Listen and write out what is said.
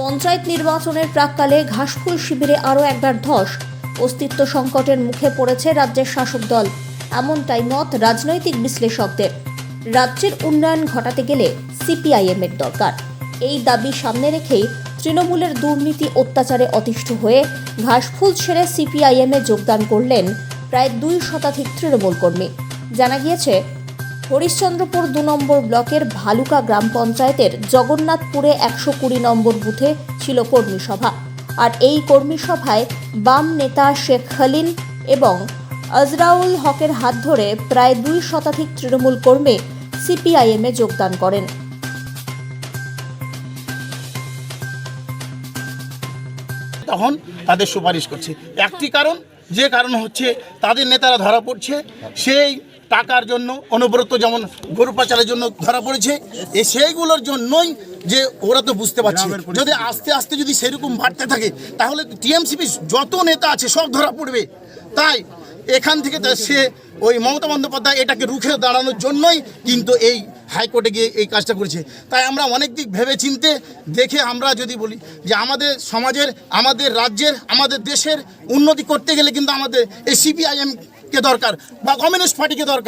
পঞ্চায়েত নির্বাচনের প্রাককালে ঘাসফুল শিবিরে আরও একবার ধস। অস্তিত্ব সংকটের মুখে পড়েছে রাজ্যের শাসক দল। এমনটাই মত রাজনৈতিক বিশ্লেষকদের। রাজ্যের উন্নয়ন ঘটাতে গেলে সিপিআইএম এর দরকার। এই দাবি সামনে রেখেই তৃণমূলের দুর্নীতি অত্যাচারে অতিষ্ঠ হয়ে ঘাসফুল ছেড়ে সিপিআইএম এ যোগদান করলেন প্রায় দুই শতাধিক তৃণমূল কর্মী। জানা গিয়েছে হরিশ্চন্দ্রপুর দু নম্বর ব্লকের ভালুকা গ্রাম পঞ্চায়েতের জগন্নাথপুরে একশো কুড়ি নম্বর বুথে ছিল কর্মী সভা। আর এই কর্মী সভায় বাম নেতা শেখ খালিন এবং আজরাউল হকের হাত ধরে প্রায় দুই শতাধিক তৃণমূল কর্মী সিপিআইএমে যোগদান করেন। তখন তাদের সুপারিশ করছে। একটি কারণ, যে কারণ হচ্ছে তাদের নেতারা ধরা পড়ছে, সেই টাকার জন্য অনুব্রত যেমন গরু পাচারের জন্য ধরা পড়েছে এ সেইগুলোর জন্যই যে ওরা তো বুঝতে পারছে। যদি আস্তে আস্তে যদি সেরকম বাড়তে থাকে তাহলে টিএমসিপি যত নেতা আছে সব ধরা পড়বে। তাই এখান থেকে তা সে ওই মমতা বন্দ্যোপাধ্যায় এটাকে রুখে দাঁড়ানোর জন্যই কিন্তু এই হাইকোর্টে গিয়ে এই কাজটা করেছে। তাই আমরা অনেক দিক ভেবে চিনতে দেখে আমরা যদি বলি যে আমাদের সমাজের আমাদের রাজ্যের আমাদের দেশের উন্নতি করতে গেলে কিন্তু আমাদের এই সিপিআইএমকে দরকার বা কমিউনিস্ট পার্টিকে দরকার।